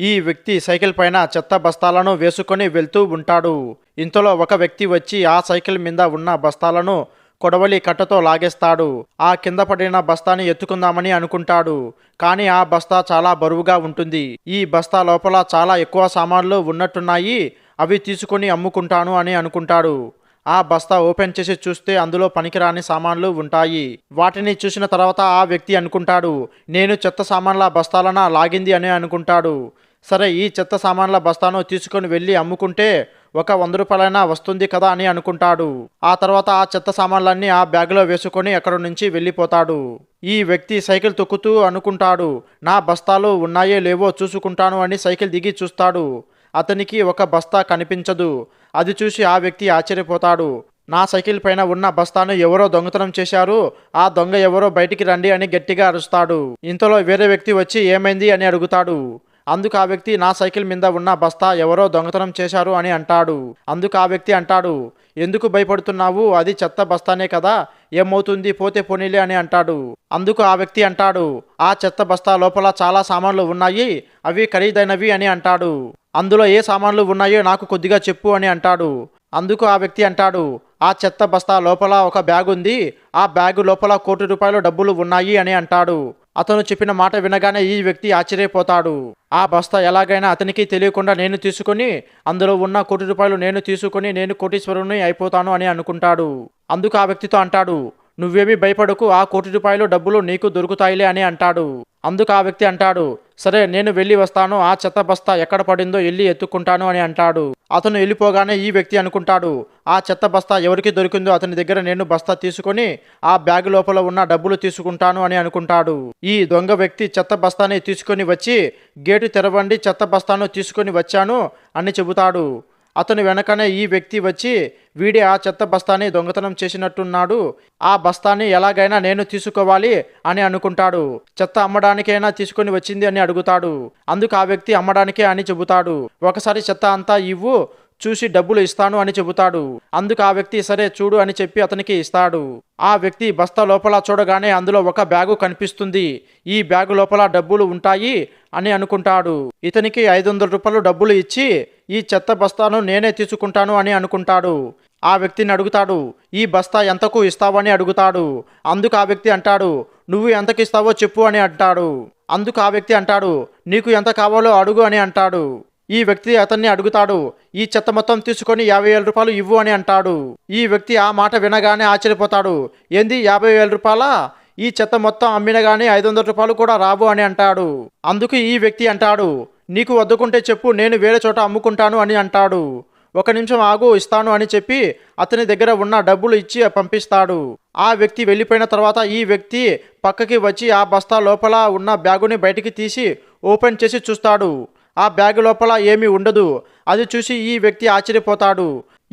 ఈ వ్యక్తి సైకిల్ పైన చెత్త బస్తాలను వేసుకొని వెళ్తూ ఉంటాడు. ఇంతలో ఒక వ్యక్తి వచ్చి ఆ సైకిల్ మీద ఉన్న బస్తాలను కొడవలి కట్టతో లాగేస్తాడు. ఆ కింద పడిన బస్తాని ఎత్తుకుందామని అనుకుంటాడు. కానీ ఆ బస్తా చాలా బరువుగా ఉంటుంది. ఈ బస్తా లోపల చాలా ఎక్కువ సామాన్లు ఉన్నట్టున్నాయి. అవి తీసుకొని అమ్ముకుంటాను అని అనుకుంటాడు. ఆ బస్తా ఓపెన్ చేసి చూస్తే అందులో పనికిరాని సామాన్లు ఉంటాయి. వాటిని చూసిన తర్వాత ఆ వ్యక్తి అనుకుంటాడు నేను చెత్త సామాన్ల బస్తాలన లాగింది అని అనుకుంటాడు. సరే ఈ చెత్త సామాన్ల బస్తాను తీసుకొని వెళ్ళి అమ్ముకుంటే ఒక వంద రూపాయలైనా వస్తుంది కదా అని అనుకుంటాడు. ఆ తర్వాత ఆ చెత్త సామాన్లన్నీ ఆ బ్యాగ్లో వేసుకొని అక్కడ నుంచి వెళ్ళిపోతాడు. ఈ వ్యక్తి సైకిల్ తొక్కుతూ అనుకుంటాడు నా బస్తాలు ఉన్నాయో లేవో చూసుకుంటాను అని సైకిల్ దిగి చూస్తాడు. అతనికి ఒక బస్తా కనిపించదు. అది చూసి ఆ వ్యక్తి ఆశ్చర్యపోతాడు. నా సైకిల్ పైన ఉన్న బస్తాను ఎవరో దొంగతనం చేశారు. ఆ దొంగ ఎవరో బయటికి రండి అని గట్టిగా అరుస్తాడు. ఇంతలో వేరే వ్యక్తి వచ్చి ఏమైంది అని అడుగుతాడు. అందుకు ఆ వ్యక్తి నా సైకిల్ మీద ఉన్న బస్తా ఎవరో దొంగతనం చేశారు అని అంటాడు. అందుకు ఆ వ్యక్తి అంటాడు ఎందుకు భయపడుతున్నావు? అది చెత్త బస్తానే కదా. ఏమవుతుంది? పోతే పోనీలే అని అంటాడు. అందుకు ఆ వ్యక్తి అంటాడు ఆ చెత్త బస్తా లోపల చాలా సామాన్లు ఉన్నాయి. అవి ఖరీదైనవి అని అంటాడు. అందులో ఏ సామాన్లు ఉన్నాయో నాకు కొద్దిగా చెప్పు అని అంటాడు. అందుకు ఆ వ్యక్తి అంటాడు ఆ చెత్త బస్తా లోపల ఒక బ్యాగ్ ఉంది. ఆ బ్యాగు లోపల కోటి రూపాయలు డబ్బులు ఉన్నాయి అని అంటాడు. అతను చెప్పిన మాట వినగానే ఈ వ్యక్తి ఆశ్చర్యపోతాడు. ఆ బస్తా ఎలాగైనా అతనికి తెలియకుండా నేను తీసుకుని అందులో ఉన్న కోటి రూపాయలు నేను తీసుకుని నేను కోటీశ్వరుని అయిపోతాను అని అనుకుంటాడు. అందుకు ఆ వ్యక్తితో అంటాడు నువ్వేమీ భయపడకు. ఆ కోటి రూపాయలు డబ్బులు నీకు దొరుకుతాయిలే అని అంటాడు. అందుకు ఆ వ్యక్తి అంటాడు సరే నేను వెళ్ళి వస్తాను ఆ చెత్త బస్తా ఎక్కడ పడిందో వెళ్ళి ఎత్తుకుంటాను అని అంటాడు. అతను వెళ్ళిపోగానే ఈ వ్యక్తి అనుకుంటాడు ఆ చెత్త బస్తా ఎవరికి దొరికిందో అతని దగ్గర నేను బస్తా తీసుకొని ఆ బ్యాగ్ లోపల ఉన్న డబ్బులు తీసుకుంటాను అని అనుకుంటాడు. ఈ దొంగ వ్యక్తి చెత్త బస్తాని తీసుకొని వచ్చి గేటు తెరవండి చెత్త బస్తాను తీసుకొని వచ్చాను అని చెబుతాడు. అతని వెనకనే ఈ వ్యక్తి వచ్చి వీడి ఆ చెత్త బస్తాని దొంగతనం చేసినట్టున్నాడు. ఆ బస్తాని ఎలాగైనా నేను తీసుకోవాలి అని అనుకుంటాడు. చెత్త అమ్మడానికైనా తీసుకొని వచ్చింది అని అడుగుతాడు. అందుకు ఆ వ్యక్తి అమ్మడానికే అని చెబుతాడు. ఒకసారి చెత్త అంతా ఇవ్వు చూసి డబ్బులు ఇస్తాను అని చెబుతాడు. అందుకు ఆ వ్యక్తి సరే చూడు అని చెప్పి అతనికి ఇస్తాడు. ఆ వ్యక్తి బస్తా లోపల చూడగానే అందులో ఒక బ్యాగు కనిపిస్తుంది. ఈ బ్యాగు లోపల డబ్బులు ఉంటాయి అని అనుకుంటాడు. ఇతనికి ఐదు వందల రూపాయలు డబ్బులు ఇచ్చి ఈ చెత్త బస్తాను నేనే తీసుకుంటాను అని అనుకుంటాడు. ఆ వ్యక్తిని అడుగుతాడు ఈ బస్తా ఎంతకు ఇస్తావని అడుగుతాడు. అందుకు ఆ వ్యక్తి అంటాడు నువ్వు ఎంతకి ఇస్తావో చెప్పు అని అంటాడు. అందుకు ఆ వ్యక్తి అంటాడు నీకు ఎంత కావాలో అడుగు అని అంటాడు. ఈ వ్యక్తి అతన్ని అడుగుతాడు ఈ చెత్త మొత్తం తీసుకొని యాభై వేల రూపాయలు ఇవ్వు అని అంటాడు. ఈ వ్యక్తి ఆ మాట వినగానే ఆశ్చర్యపోతాడు. ఏంది యాభై వేల రూపాయలా? ఈ చెత్త మొత్తం అమ్మినగానే ఐదు వందల రూపాయలు కూడా రావు అని అంటాడు. అందుకు ఈ వ్యక్తి అంటాడు నీకు వద్దుకుంటే చెప్పు నేను వేరే చోట అమ్ముకుంటాను అని అంటాడు. ఒక నిమిషం ఆగు ఇస్తాను అని చెప్పి అతని దగ్గర ఉన్న డబ్బులు ఇచ్చి పంపిస్తాడు. ఆ వ్యక్తి వెళ్ళిపోయిన తర్వాత ఈ వ్యక్తి పక్కకి వచ్చి ఆ బస్తా లోపల ఉన్న బ్యాగుని బయటికి తీసి ఓపెన్ చేసి చూస్తాడు. ఆ బ్యాగ్ లోపల ఏమీ ఉండదు. అది చూసి ఈ వ్యక్తి ఆశ్చర్యపోతాడు.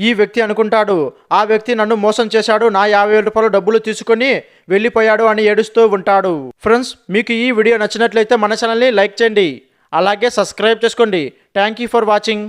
ఈ వ్యక్తి అనుకుంటాడు ఆ వ్యక్తి నన్ను మోసం చేశాడు నా యాభై వేల రూపాయలు డబ్బులు తీసుకొని వెళ్ళిపోయాడు అని ఏడుస్తూ ఉంటాడు. ఫ్రెండ్స్ మీకు ఈ వీడియో నచ్చినట్లయితే మన ఛానల్ని లైక్ చేయండి. అలాగే సబ్స్క్రైబ్ చేసుకోండి. Thank you for watching.